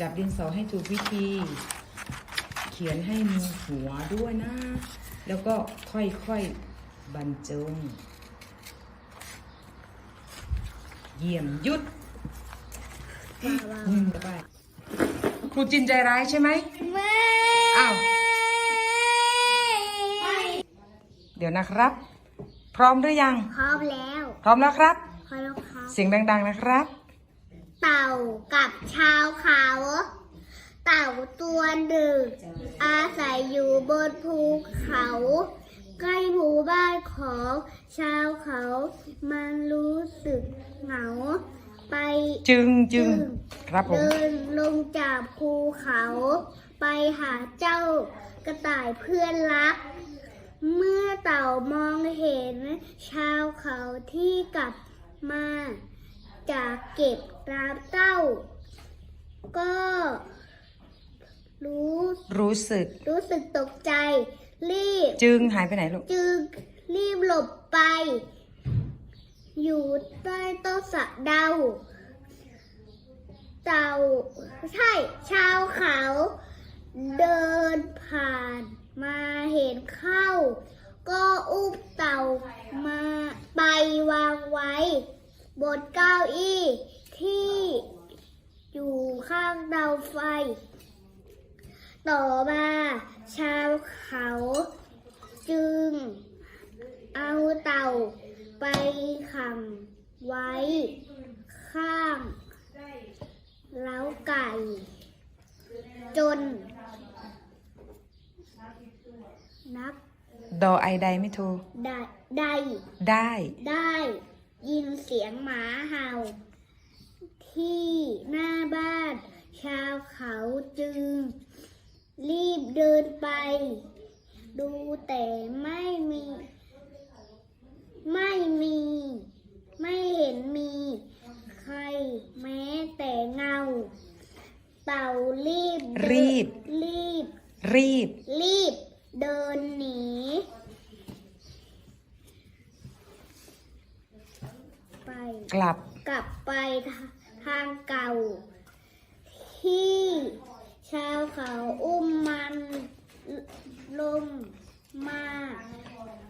จับดินสอให้ถูกวิธี เขียนให้มีหัวด้วยนะ แล้วก็ค่อยๆบรรจง เยี่ยมหยุดว้าวอืมไปครูจินใจร้ายใช่ไหมไม่อ้าวเดี๋ยวนะครับ พร้อมหรือยัง พร้อมแล้ว พร้อมแล้วครับ พร้อมแล้วครับ เสียงดัง ๆ นะครับ เต่ากับชาวเขา เต่าตัวหนึ่งอาศัยอยู่บนภูเขา ใกล้หมู่บ้านของชาวเขา มันรู้สึกเหงา ไปจึงจึงครับผมเดินลงจากภูเขา ไปหาเจ้ากระต่ายเพื่อนรัก เมื่อเต่ามองเห็นชาวเขาที่กลับมา จากเก็บน้ำเต้า ก็ รู้รู้สึก รู้สึกตกใจ รีบ จึงหายไปไหนลูก จึงรีบหลบไป อยู่ใต้ต้นสะเดา เต่าใช่ชาวเขา เดินผ่านมาเห็นเข้า ก็อุ้มเต่ามาไปวางไว้ บนเก้าอี้ที่อยู่ข้างเตาไฟ ต่อมาชาวเขาจึงเอาเต่าไปขังไว้ ข้างเล้าไก่ จน นักดอไอใดไม่โทรได้ ได้ ได้ได้ ยินเสียงหมาเห่า ที่หน้าบ้าน ชาวเขาจึง รีบเดินไป ดูแต่ไม่มี ไม่มี ไม่เห็นมี ใครแม้แต่เงา เต่ารีบเดินรีบ รีบ รีบ รีบเดินหนี ไป กลับกลับไปทางเก่า ที่ชาวเขาอุ้มมันลงมา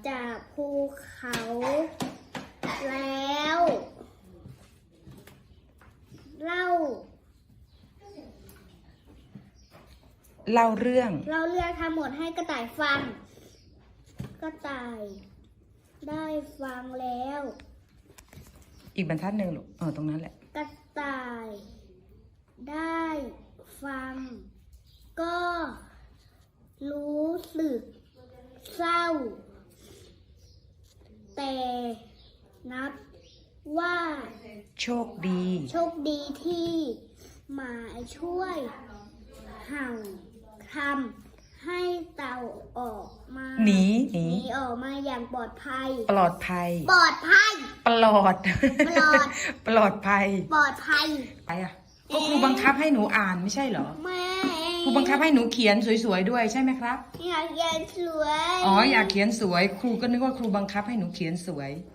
จากภูเขาแล้ว เล่า เล่าเรื่องเราเรื่องทั้งหมดให้กระต่ายฟัง กระต่ายได้ฟังแล้ว อีกบรรทัดหนึ่งลูกเออตรงนั้นแหละ กระต่าย ได้ฟัง ก็รู้สึกเศร้า แต่นับว่าโชคดี โชคดีที่หมาช่วยเห่าทำ ให้เต่าออกมาหนีหนีหนีออกมาอย่างปลอดภัย ปลอดภัย ปลอดภัย ปลอด ปลอด ปลอดภัย ปลอดภัยไปอะก็ครูบังคับให้หนูอ่านไม่ใช่เหรอแม่ครูบังคับให้หนูเขียนสวยๆด้วยใช่ไหมครับ อยากเรียนสวย อ๋ออยากเขียนสวย ครูก็นึกว่าครูบังคับให้หนูเขียนสวยแ